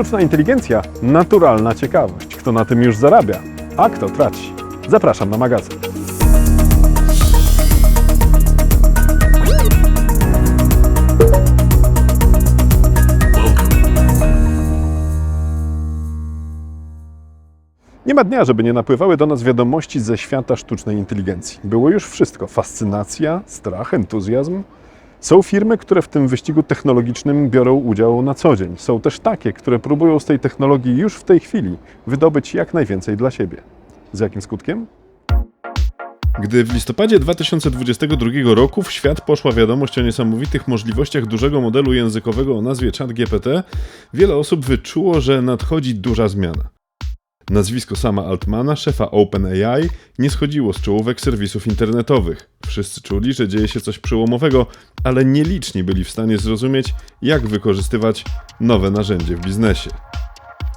Sztuczna inteligencja, naturalna ciekawość. Kto na tym już zarabia, a kto traci. Zapraszam na magazyn. Nie ma dnia, żeby nie napływały do nas wiadomości ze świata sztucznej inteligencji. Było już wszystko: fascynacja, strach, entuzjazm. Są firmy, które w tym wyścigu technologicznym biorą udział na co dzień. Są też takie, które próbują z tej technologii już w tej chwili wydobyć jak najwięcej dla siebie. Z jakim skutkiem? Gdy w listopadzie 2022 roku w świat poszła wiadomość o niesamowitych możliwościach dużego modelu językowego o nazwie ChatGPT, wiele osób wyczuło, że nadchodzi duża zmiana. Nazwisko sama Altmana, szefa OpenAI, nie schodziło z czołówek serwisów internetowych. Wszyscy czuli, że dzieje się coś przełomowego, ale nieliczni byli w stanie zrozumieć, jak wykorzystywać nowe narzędzie w biznesie.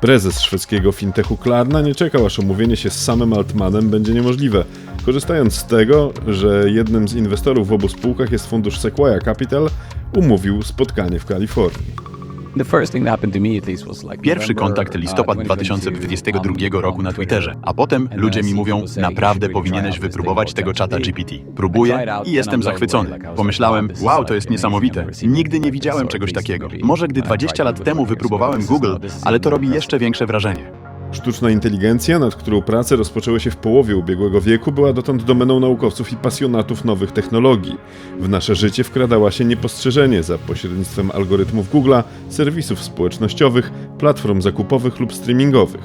Prezes szwedzkiego fintechu Klarna nie czekał, aż omówienie się z samym Altmanem będzie niemożliwe. Korzystając z tego, że jednym z inwestorów w obu spółkach jest fundusz Sequoia Capital, umówił spotkanie w Kalifornii. Pierwszy kontakt listopad 2022 roku na Twitterze, a potem ludzie mi mówią, naprawdę powinieneś wypróbować tego czata GPT. Próbuję i jestem zachwycony. Pomyślałem, wow, to jest niesamowite. Nigdy nie widziałem czegoś takiego. Może gdy 20 lat temu wypróbowałem Google, ale to robi jeszcze większe wrażenie. Sztuczna inteligencja, nad którą prace rozpoczęły się w połowie ubiegłego wieku, była dotąd domeną naukowców i pasjonatów nowych technologii. W nasze życie wkradała się niepostrzeżenie za pośrednictwem algorytmów Google'a, serwisów społecznościowych, platform zakupowych lub streamingowych.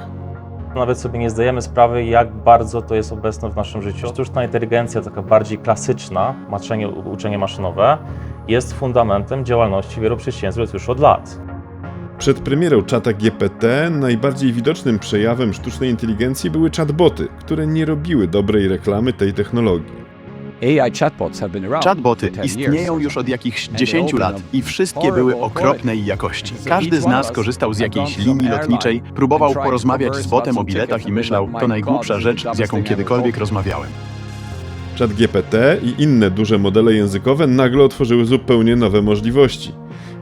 Nawet sobie nie zdajemy sprawy, jak bardzo to jest obecne w naszym życiu. Sztuczna inteligencja, taka bardziej klasyczna, maczenie, uczenie maszynowe, jest fundamentem działalności wielu przedsiębiorstw już od lat. Przed premierą czata GPT najbardziej widocznym przejawem sztucznej inteligencji były chatboty, które nie robiły dobrej reklamy tej technologii. Chatboty istnieją już od jakichś 10 lat i wszystkie były okropnej jakości. Każdy z nas korzystał z jakiejś linii lotniczej, próbował porozmawiać z botem o biletach i myślał, to najgłupsza rzecz, z jaką kiedykolwiek rozmawiałem. ChatGPT i inne duże modele językowe nagle otworzyły zupełnie nowe możliwości.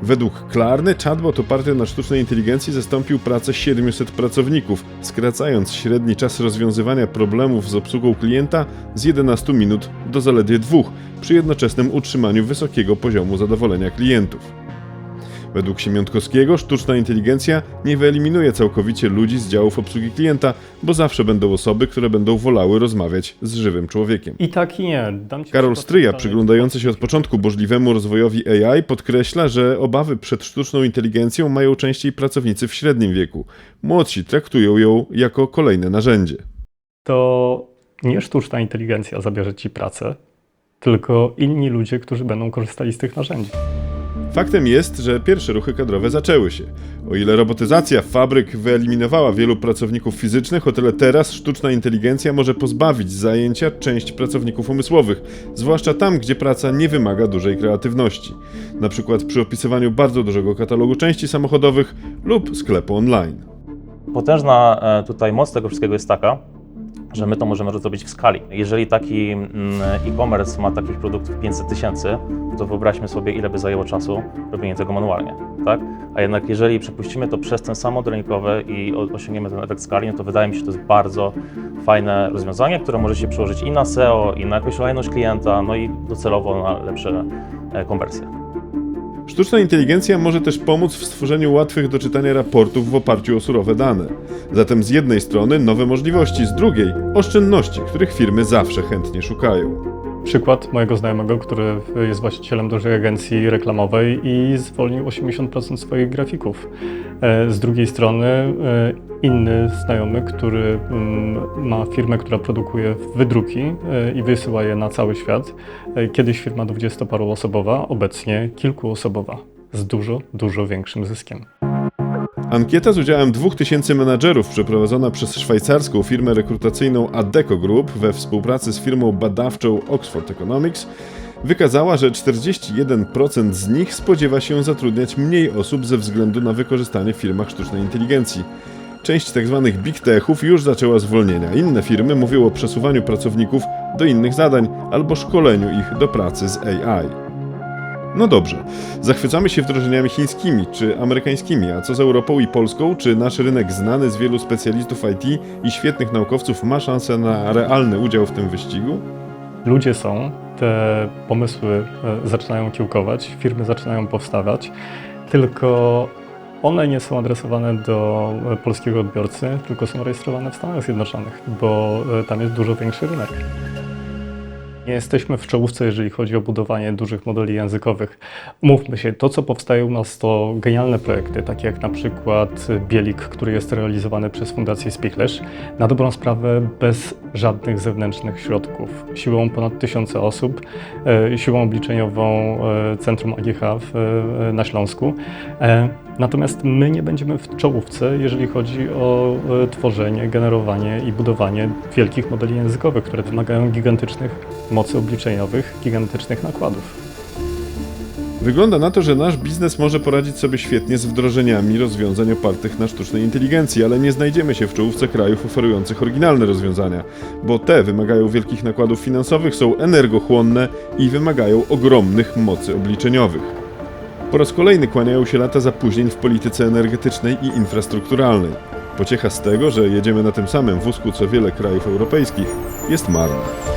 Według Klarny chatbot oparty na sztucznej inteligencji zastąpił pracę 700 pracowników, skracając średni czas rozwiązywania problemów z obsługą klienta z 11 minut do zaledwie dwóch, przy jednoczesnym utrzymaniu wysokiego poziomu zadowolenia klientów. Według Siemiątkowskiego sztuczna inteligencja nie wyeliminuje całkowicie ludzi z działów obsługi klienta, bo zawsze będą osoby, które będą wolały rozmawiać z żywym człowiekiem. I tak i nie. Karol Stryja, przyglądający się od początku burzliwemu rozwojowi AI, podkreśla, że obawy przed sztuczną inteligencją mają częściej pracownicy w średnim wieku. Młodsi traktują ją jako kolejne narzędzie. To nie sztuczna inteligencja zabierze ci pracę, tylko inni ludzie, którzy będą korzystali z tych narzędzi. Faktem jest, że pierwsze ruchy kadrowe zaczęły się. O ile robotyzacja fabryk wyeliminowała wielu pracowników fizycznych, o tyle teraz sztuczna inteligencja może pozbawić zajęcia część pracowników umysłowych, zwłaszcza tam, gdzie praca nie wymaga dużej kreatywności. Na przykład przy opisywaniu bardzo dużego katalogu części samochodowych lub sklepu online. Potężna e, tutaj moc tego wszystkiego jest taka, że my to możemy zrobić w skali. Jeżeli taki mm, e-commerce ma takich produktów 500 tysięcy, to wyobraźmy sobie, ile by zajęło czasu robienie tego manualnie, tak? A jednak jeżeli przepuścimy to przez ten sam model rynkowy i osiągniemy ten efekt skali, no to wydaje mi się, że to jest bardzo fajne rozwiązanie, które może się przełożyć i na SEO, i na jakąś lojalność klienta, no i docelowo na lepsze e, konwersje. Sztuczna inteligencja może też pomóc w stworzeniu łatwych do czytania raportów w oparciu o surowe dane. Zatem z jednej strony nowe możliwości, z drugiej oszczędności, których firmy zawsze chętnie szukają. Przykład mojego znajomego, który jest właścicielem dużej agencji reklamowej i zwolnił 80% swoich grafików. E, Z drugiej strony e, inny znajomy, który mm, ma firmę, która produkuje wydruki e, i wysyła je na cały świat. Kiedyś firma dwudziestoparoosobowa, obecnie kilkuosobowa, z dużo, dużo większym zyskiem. Ankieta z udziałem 2000 menadżerów przeprowadzona przez szwajcarską firmę rekrutacyjną Adecco Group we współpracy z firmą badawczą Oxford Economics wykazała, że 41% z nich spodziewa się zatrudniać mniej osób ze względu na wykorzystanie w firmach sztucznej inteligencji. Część tzw. big techów już zaczęła zwolnienia. Inne firmy mówią o przesuwaniu pracowników do innych zadań albo szkoleniu ich do pracy z AI. No dobrze, zachwycamy się wdrożeniami chińskimi czy amerykańskimi, a co z Europą i Polską? Czy nasz rynek znany z wielu specjalistów IT i świetnych naukowców ma szansę na realny udział w tym wyścigu? Ludzie są, te pomysły e, zaczynają kiełkować, firmy zaczynają powstawać, tylko one nie są adresowane do e, polskiego odbiorcy, tylko są rejestrowane w Stanach Zjednoczonych, bo e, tam jest dużo większy rynek. Nie jesteśmy w czołówce, jeżeli chodzi o budowanie dużych modeli językowych. Umówmy się, to co powstaje u nas to genialne projekty, takie jak na przykład Bielik, który jest realizowany przez Fundację Spichlerz, na dobrą sprawę bez żadnych zewnętrznych środków. Siłą ponad tysiące osób, e, siłą obliczeniową e, Centrum AGH e, na Śląsku. Natomiast my nie będziemy w czołówce, jeżeli chodzi o e, tworzenie, generowanie i budowanie wielkich modeli językowych, które wymagają gigantycznych mocy obliczeniowych, gigantycznych nakładów. Wygląda na to, że nasz biznes może poradzić sobie świetnie z wdrożeniami rozwiązań opartych na sztucznej inteligencji, ale nie znajdziemy się w czołówce krajów oferujących oryginalne rozwiązania, bo te wymagają wielkich nakładów finansowych, są energochłonne i wymagają ogromnych mocy obliczeniowych. Po raz kolejny kłaniają się lata zapóźnień w polityce energetycznej i infrastrukturalnej. Pociecha z tego, że jedziemy na tym samym wózku co wiele krajów europejskich, jest marna.